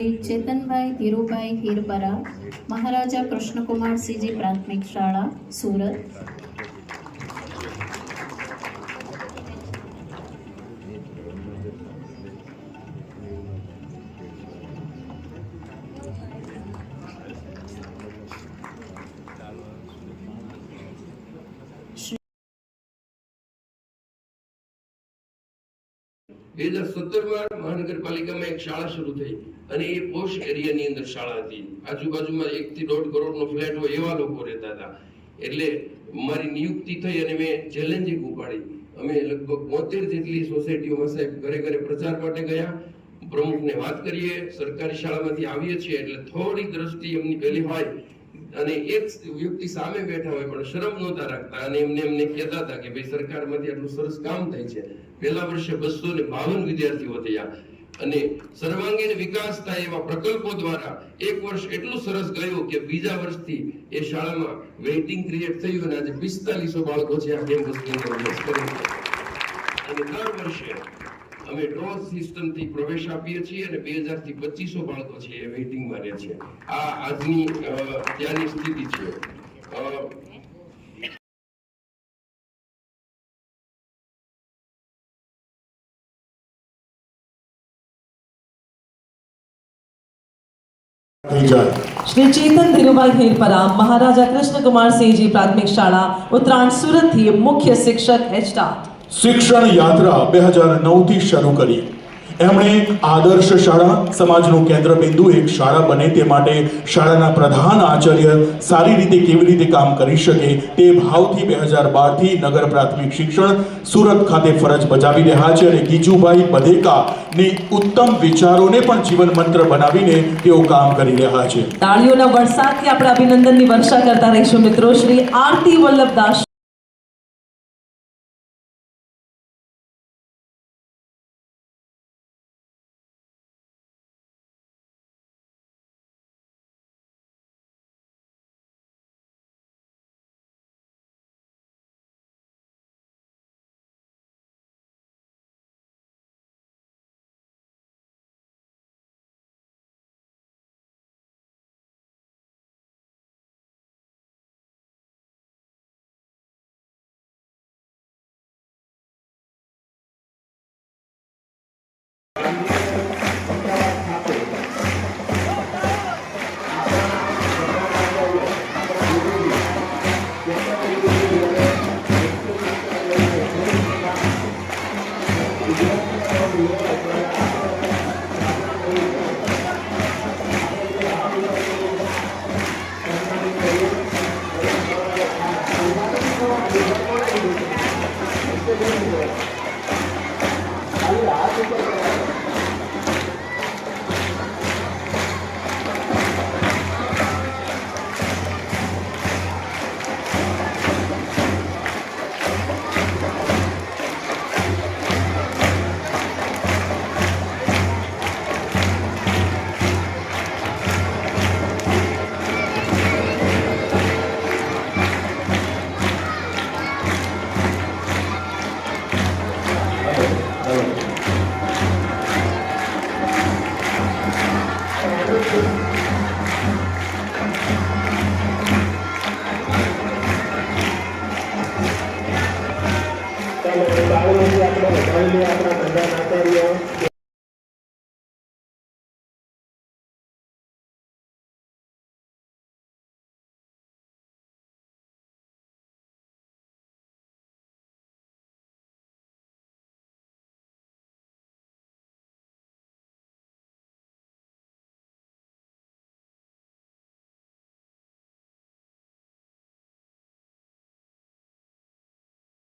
ચેતનભાઈ ધીરુભાઈ હીરપરા મહારાજા કૃષ્ણકુમારસિંહજી પ્રાથમિક શાળા સુરત. બે હજાર સત્તરમાં મહાનગરપાલિકામાં એક શાળા શરૂ થઈ અને એ પોશ એરિયાની અંદર શાળા હતી. આજુબાજુમાં એક થી દોઢ કરોડનો ફ્લેટ હોય એવા લોકો રહેતા હતા. એટલે મારી નિયુક્તિ થઈ અને મેં ચેલેન્જિંગ ઉપાડી. અમે લગભગ બોતેર જેટલી સોસાયટીઓમાં સાહેબ ઘરે ઘરે પ્રચાર માટે ગયા. પ્રમુખને વાત કરીએ, સરકારી શાળામાંથી આવીએ છીએ એટલે થોડી દ્રષ્ટિ એમની પેલી હોય અને એક વ્યક્તિ સામે બેઠા હોય પણ શરમ નહોતા રાખતા અને એમને એમને કહેતા હતા કે ભાઈ સરકારમાંથી આટલું સરસ કામ થાય છે. પહેલા વર્ષે બસો ને બાવન વિદ્યાર્થીઓ થયા. અને સર્વાંગીણ વિકાસ થાય એવા પ્રકલ્પો દ્વારા એક વર્ષ એટલું સરસ ગયું કે બીજા વર્ષથી એ શાળામાં વેઇટિંગ ક્રિએટ થયું અને આજે પિસ્તાલીસો બાળકો છે આ કેમ્પસની અને દર વર્ષે અમે ડ્રો સિસ્ટમથી પ્રવેશ આપીએ છીએ અને બે હજારથી પચીસો બાળકો છે એ વેઇટિંગમાં રહે છે. આ આજની ત્યાંની સ્થિતિ છે. શ્રી ચેતન ધીરુભાઈ હેરપરા મહારાજા કૃષ્ણકુમારસિંહજી પ્રાથમિક શાળા, ઉત્તરાયણ સુરતથી મુખ્ય શિક્ષક સ્ટાર્ટ શિક્ષણ યાત્રા બે હજાર નવથી શરૂ કરી. એમણે આદર્શ શાળા, સમાજનું કેન્દ્રબિંદુ, એક શાળા બને તે માટે શાળાના પ્રધાન આચાર્ય સારી રીતે કેવી રીતે કામ કરી શકે તે ભાવથી બે હજાર બારથી નગર પ્રાથમિક શિક્ષણ સુરત ખાતે ફરજ બજાવી રહ્યા છે અને ગીજુભાઈ બધેકાની ઉત્તમ વિચારોને પણ જીવન મંત્ર બનાવીને તેઓ કામ કરી રહ્યા છે. તાળીઓના વરસાદથી આપણે અભિનંદનની વર્ષા કરતા રહીશું મિત્રો. શ્રી આરતી વલ્લભદાસ ચાલો તો તાળીઓથી આપણે બધા આચાર્ય